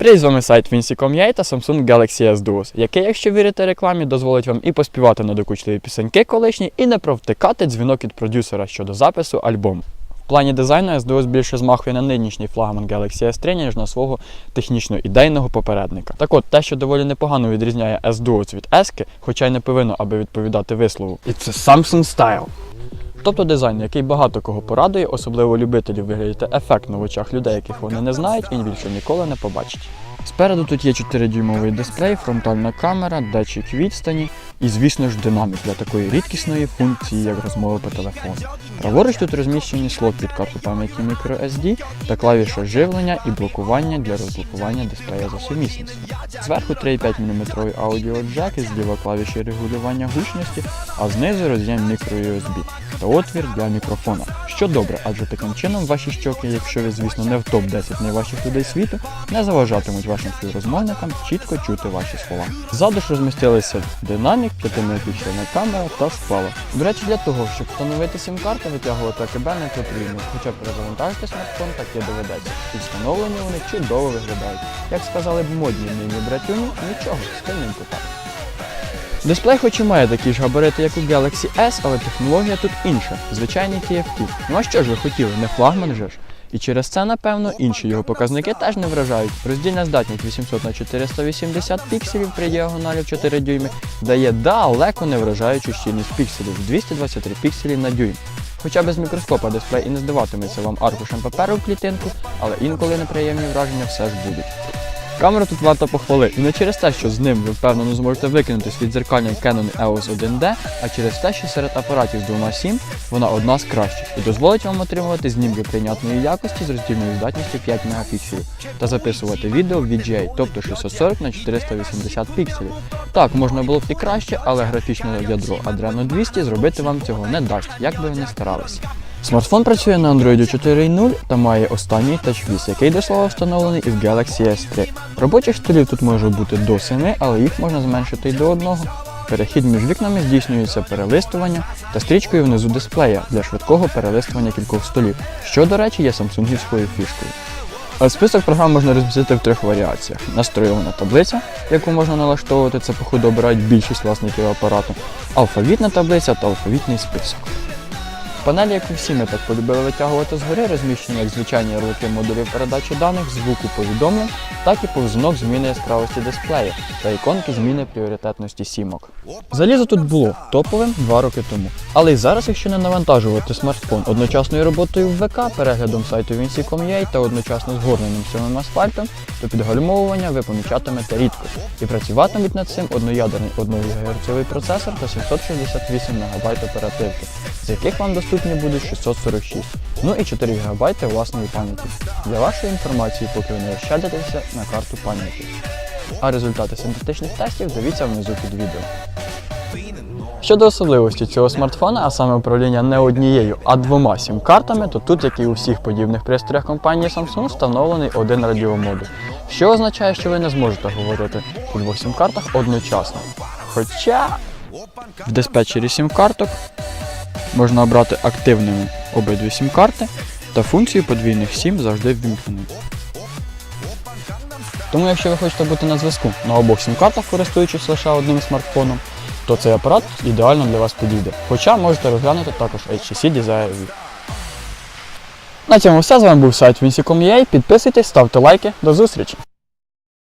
Привіт, з вами сайт Vinci.com.ua та Samsung Galaxy S Duos, який, якщо вірити рекламі, дозволить вам і поспівати надокучливі пісеньки колишні, і не провтикати дзвінок від продюсера щодо запису альбому. В плані дизайну S Duos більше змахує на нинішній флагман Galaxy S3, ніж на свого технічно-ідейного попередника. Так от, те, що доволі непогано відрізняє S Duos від S, хоча й не повинно, аби відповідати вислову. It's a Samsung style. Тобто дизайн, який багато кого порадує, особливо любителів виглядати ефектно в очах людей, яких вони не знають і більше ніколи не побачать. Спереду тут є 4-дюймовий дисплей, фронтальна камера, датчик відстані і, звісно ж, динамік для такої рідкісної функції, як розмови по телефону. Праворуч тут розміщені слот під карту пам'яті microSD та клавіша живлення і блокування для розблокування дисплея за сумісництвом. Зверху 3,5 мм аудіоджек і зліва клавіші регулювання гучності, а знизу роз'єм microUSB та отвір для мікрофона. Що добре, адже таким чином ваші щоки, якщо ви, звісно, не в топ-10 найважчих людей світу, не заважатимуть вашим співрозмовникам чітко чути ваші слова. Ззаду ж розмістилися динамік, 5-мегапіксельна камера та шпала. До речі, для того, щоб встановити сім-карту, витягувати АКБ не потрібно, хоча перезавантажити смартфон таки доведеться. І встановлені вони чудово виглядають. Як сказали б модні нині братюні, нічого, стильненько так. Дисплей хоч і має такі ж габарити, як у Galaxy S, але технологія тут інша, звичайний TFT. Ну а що ж ви хотіли, не флагман же ж? І через це, напевно, інші його показники теж не вражають. Роздільна здатність 800 на 480 пікселів при діагоналі в 4 дюйми дає далеко не вражаючу щільність пікселів 223 пікселі на дюйм. Хоча без мікроскопа дисплей і не здаватиметься вам аркушем паперу в клітинку, але інколи неприємні враження все ж будуть. Камеру тут варто похвалити і не через те, що з ним ви впевнено зможете викинути свій дзеркальний Canon EOS 1D, а через те, що серед апаратів з двома 7 вона одна з кращих і дозволить вам отримувати знімки прийнятної якості з роздільною здатністю 5 мегапікселів та записувати відео в VGA, тобто 640 на 480 пікселів. Так, можна було б і краще, але графічне ядро Adreno 200 зробити вам цього не дасть, як би ви не старалися. Смартфон працює на Android 4.0 та має останній TouchWiz, який до слова встановлений із Galaxy S3. Робочих столів тут може бути до 7, але їх можна зменшити й до одного. Перехід між вікнами здійснюється перелистуванням та стрічкою внизу дисплея для швидкого перелистування кількох столів, що, до речі, є самсунгівською фішкою. А Список програм можна розмістити в трьох варіаціях: настроювана таблиця, яку можна налаштовувати, це походу обирають більшість власників апарату, алфавітна таблиця та алфавітний список. Панелі, яку всі ми так полюбили витягувати згори, розміщені як звичайні ярлики модулів передачі даних, звуку повідомлень, так і повзунок зміни яскравості дисплею та іконки зміни пріоритетності сімок. Залізо тут було топовим два роки тому. Але й зараз, якщо не навантажувати смартфон одночасною роботою в ВК, переглядом сайту Vinci.com.ua та одночасно згорненим сьомим асфальтом, то підгальмовування ви помічатимете рідко. І працюватимуть над цим одноядерний 1 ГГц процесор та 768 МБ оперативки, яких вам доступні будуть 646, ну і 4 ГБ власної пам'яті. Для вашої інформації, поки ви не ощадитеся на карту пам'яті. А результати синтетичних тестів дивіться внизу під відео. Щодо особливості цього смартфона, а саме управління не однією, а двома сім-картами, то тут, як і у всіх подібних пристроях компанії Samsung, встановлений один радіомодуль, що означає, що ви не зможете говорити у двох сім-картах одночасно. Хоча в диспетчері сім-карток можна обрати активними обидві сім-карти та функцію подвійних сім завжди ввімкненою. Тому якщо ви хочете бути на зв'язку на обох сім-картах, користуючись лише одним смартфоном, то цей апарат ідеально для вас підійде. Хоча можете розглянути також HTC Desire V. На цьому все. З вами був сайт Vinci.com.ua. Підписуйтесь, ставте лайки. До зустрічі!